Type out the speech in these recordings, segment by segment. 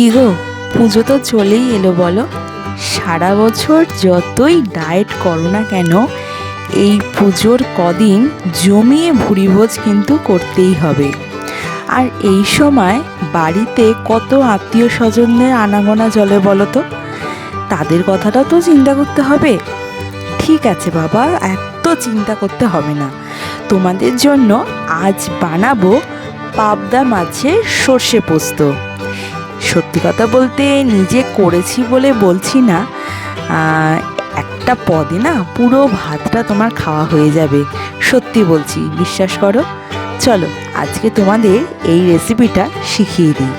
কি গো? পুজো তো চলেই এলো বলো। সারা বছর যতই ডায়েট করো না কেন, এই পুজোর কদিন জমিয়ে ভুরিভোজ কিন্তু করতেই হবে। আর এই সময় বাড়িতে কত আত্মীয় স্বজনদের আনাগোনা জলে বলো তো? তাদের কথাটা তো চিন্তা করতে হবে। ঠিক আছে বাবা, এত চিন্তা করতে হবে না। তোমাদের জন্য আজ বানাবো পাবদা মাছের সর্ষে পোস্ত। সত্যি কথা বলতে নিজে করেছি বলে বলছি না একটা পদে না পুরো ভাতটা তোমার খাওয়া হয়ে যাবে, সত্যি বলছি, বিশ্বাস করো। চলো, আজকে তোমাদের এই রেসিপিটা শিখিয়ে দিই।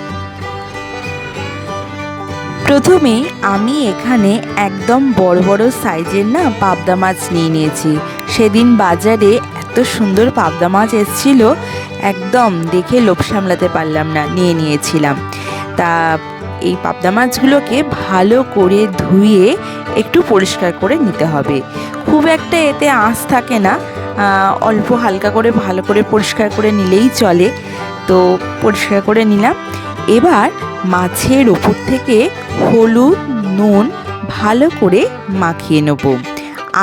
প্রথমে আমি এখানে একদম বড় বড় সাইজের না পাবদা মাছ নিয়ে নিয়েছি। সেদিন বাজারে এত সুন্দর পাবদা মাছ এসেছিল, একদম দেখে লোভ সামলাতে পারলাম না, নিয়ে নিয়েছিলাম। তা এই পাবদা মাছগুলোকে ভালো করে ধুয়ে একটু পরিষ্কার করে নিতে হবে। খুব একটা এতে আঁশ থাকে না। অল্প হালকা করে ভালো করে পরিষ্কার করে নিলেই চলে। তো পরিষ্কার করে নিলাম। এবার মাছের ওপর থেকে হলুদ, নুন ভালো করে মাখিয়ে নেব।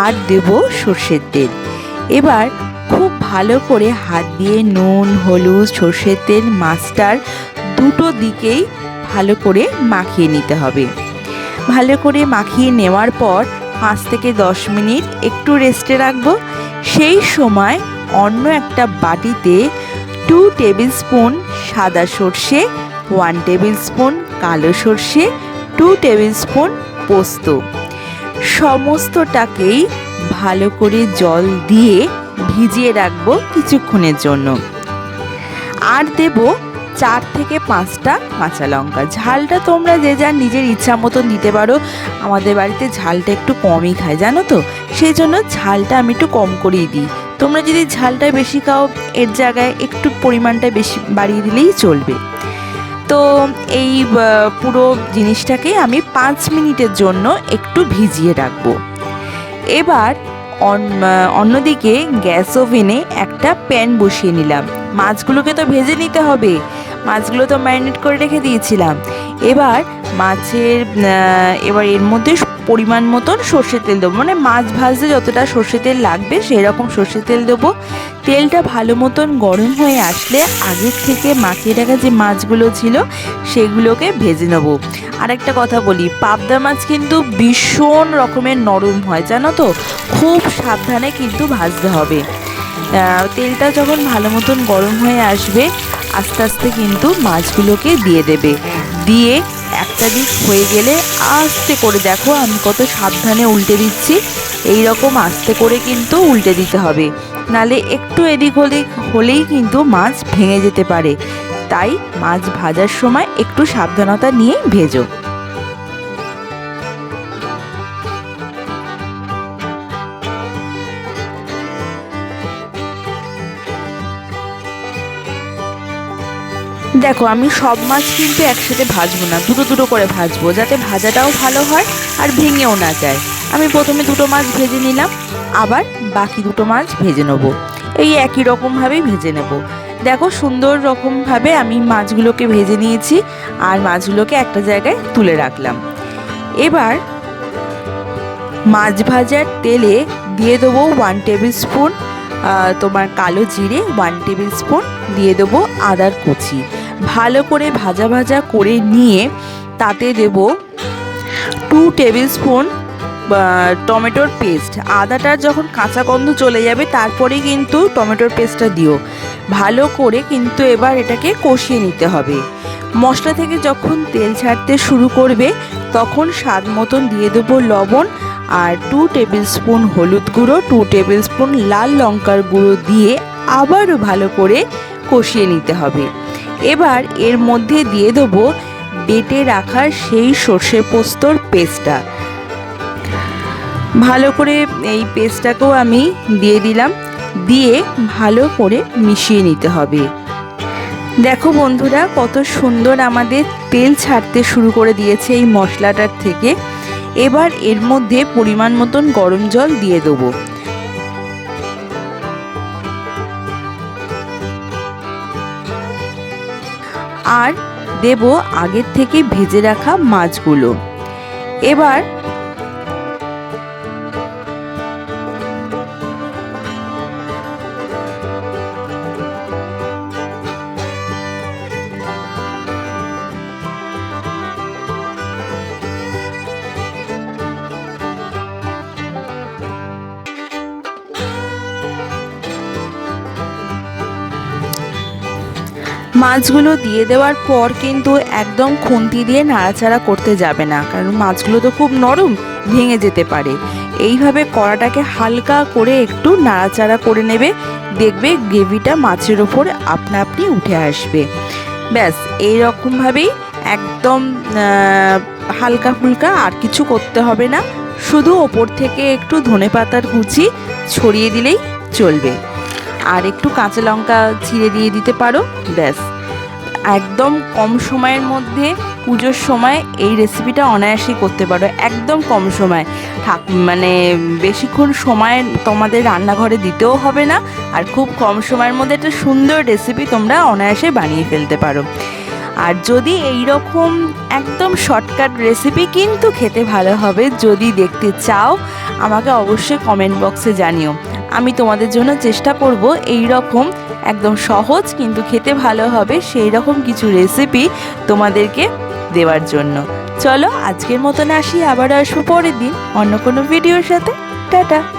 আর দেব সর্ষের তেল। এবার খুব ভালো করে হাত দিয়ে নুন, হলুদ, সর্ষের তেল, মাছটার দুটো দিকেই ভালো করে মাখিয়ে নিতে হবে। ভালো করে মাখিয়ে নেওয়ার পর পাঁচ থেকে দশ মিনিট একটু রেস্টে রাখব। সেই সময় অন্য একটা বাটিতে টু টেবিল স্পুন সাদা সর্ষে ওয়ান টেবিল স্পুন কালো সর্ষে টু টেবিল স্পুন পোস্ত। সমস্তটাকেই ভালো করে জল দিয়ে ভিজিয়ে রাখব কিছুক্ষণের জন্য। আর দেব চার থেকে পাঁচটা কাঁচা লঙ্কা। ঝালটা তোমরা যে যার নিজের ইচ্ছা মতন দিতে পারো। আমাদের বাড়িতে ঝালটা একটু কমই খায়, জানো তো? সেই জন্য ঝালটা আমি একটু কম করেই দিই। তোমরা যদি ঝালটা বেশি খাও, এর জায়গায় একটু পরিমাণটা বেশি বাড়িয়ে দিলেই চলবে। তো এই পুরো জিনিসটাকে আমি পাঁচ মিনিটের জন্য একটু ভিজিয়ে রাখব। এবার অন- অন্যদিকে গ্যাস ওভেনে একটা প্যান বসিয়ে নিলাম। মাছগুলোকে তো ভেজে নিতে হবে। মাছগুলো তো ম্যারিনেট করে রেখে দিয়েছিলাম। এবার মাছের এবার এর মধ্যে পরিমাণ মতন সর্ষের তেল দেবো। মানে মাছ ভাজতে যতটা সর্ষের তেল লাগবে সেই রকম সর্ষের তেল দেবো। তেলটা ভালো মতন গরম হয়ে আসলে আগের থেকে মাখিয়ে রাখা যে মাছগুলো ছিল, সেগুলোকে ভেজে নেব। আর একটা কথা বলি, পাবদা মাছ কিন্তু ভীষণ রকমের নরম হয়, জানো তো? খুব সাবধানে কিন্তু ভাজতে হবে। তেলটা যখন ভালো মতন গরম হয়ে আসবে আস্তে আস্তে কিন্তু মাছগুলোকে দিয়ে দেবে। দিয়ে একটা দিক হয়ে গেলে আস্তে করে দেখো আমি কত সাবধানে উল্টে দিচ্ছি। এই রকম আস্তে করে কিন্তু উল্টে দিতে হবে। নালে একটু এদিক হলে হলেই কিন্তু মাছ ভেঙে যেতে পারে। তাই মাছ ভাজার সময় একটু সাবধানতা নিয়েই ভেজো। দেখো, আমি সব মাছ কিন্তু একসাথে ভাজবো না। দুটো দুটো করে ভাজবো, যাতে ভাজাটাও ভালো হয় আর ভেঙেও না যায়। আমি প্রথমে দুটো মাছ ভেজে নিলাম, আবার বাকি দুটো মাছ ভেজে নেব। এই একই রকমভাবেই ভেজে নেব। দেখো, সুন্দর রকমভাবে আমি মাছগুলোকে ভেজে নিয়েছি আর মাছগুলোকে একটা জায়গায় তুলে রাখলাম। এবার মাছ ভাজার তেলে দিয়ে দেবো ওয়ান টেবিল স্পুন তোমার কালো জিরে ওয়ান টেবিল স্পুন দিয়ে দেবো আদার কুচি। ভালো করে ভাজা ভাজা করে নিয়ে তাতে দেব টু টেবিল স্পুন টমেটোর পেস্ট আদাটার যখন কাঁচা গন্ধ চলে যাবে তারপরেই কিন্তু টমেটোর পেস্টটা দিও। ভালো করে কিন্তু এবার এটাকে কষিয়ে নিতে হবে। মশলা থেকে যখন তেল ছাড়তে শুরু করবে, তখন স্বাদ মতন দিয়ে দেবো লবণ আর টু টেবিল স্পুন হলুদ গুঁড়ো টু টেবিল স্পুন লাল লঙ্কার গুঁড়ো দিয়ে আবারও ভালো করে কষিয়ে নিতে হবে। এবার এর মধ্যে দিয়ে দেবো বেটে রাখা সেই সর্ষে পোস্তর পেস্টটা। ভালো করে এই পেস্টটাকেও আমি দিয়ে দিলাম, দিয়ে ভালো করে মিশিয়ে নিতে হবে। দেখো বন্ধুরা, কত সুন্দর আমাদের তেল ছাড়তে শুরু করে দিয়েছে এই মশলাটার থেকে। এবার এর মধ্যে পরিমাণ মতন গরম জল দিয়ে দেবো। আর দেব আগের থেকে ভেজে রাখা মাছগুলো। এবার মাছগুলো দিয়ে দেওয়ার পর কিন্তু একদম খুন্তি দিয়ে নাড়াচাড়া করতে যাবে না, কারণ মাছগুলো তো খুব নরম, ভেঙে যেতে পারে। এইভাবে কড়াটাকে হালকা করে একটু নাড়াচাড়া করে নেবে, দেখবে গ্রেভিটা মাছের ওপর আপনা আপনি উঠে আসবে। ব্যাস, এইরকমভাবেই একদম হালকা ফুলকা আর কিছু করতে হবে না, শুধু ওপর থেকে একটু ধনে পাতার কুচি ছড়িয়ে দিলেই চলবে। আর একটু কাঁচা লঙ্কা ছিঁড়ে দিয়ে দিতে পারো, ব্যাস। একদম কম সময়ের মধ্যে পুজোর সময় এই রেসিপিটা অনায়াসেই করতে পারো, একদম কম সময়। থাক মানে বেশিক্ষণ সময় তোমাদের রান্নাঘরে দিতেও হবে না, আর খুব কম সময়ের মধ্যে একটা সুন্দর রেসিপি তোমরা অনায়াসে বানিয়ে ফেলতে পারো। আর যদি এই রকম একদম শর্টকাট রেসিপি কিন্তু খেতে ভালো হবে, যদি দেখতে চাও, আমাকে অবশ্যই কমেন্ট বক্সে জানিও। আমি তোমাদের জন্য চেষ্টা করব এই রকম একদম সহজ কিন্তু খেতে ভালো হবে সেই রকম কিছু রেসিপি তোমাদেরকে দেওয়ার জন্য। চলো আজকের মতন আসি, আবার আসব পরের দিন অন্য কোনো ভিডিওর সাথে। টাটা!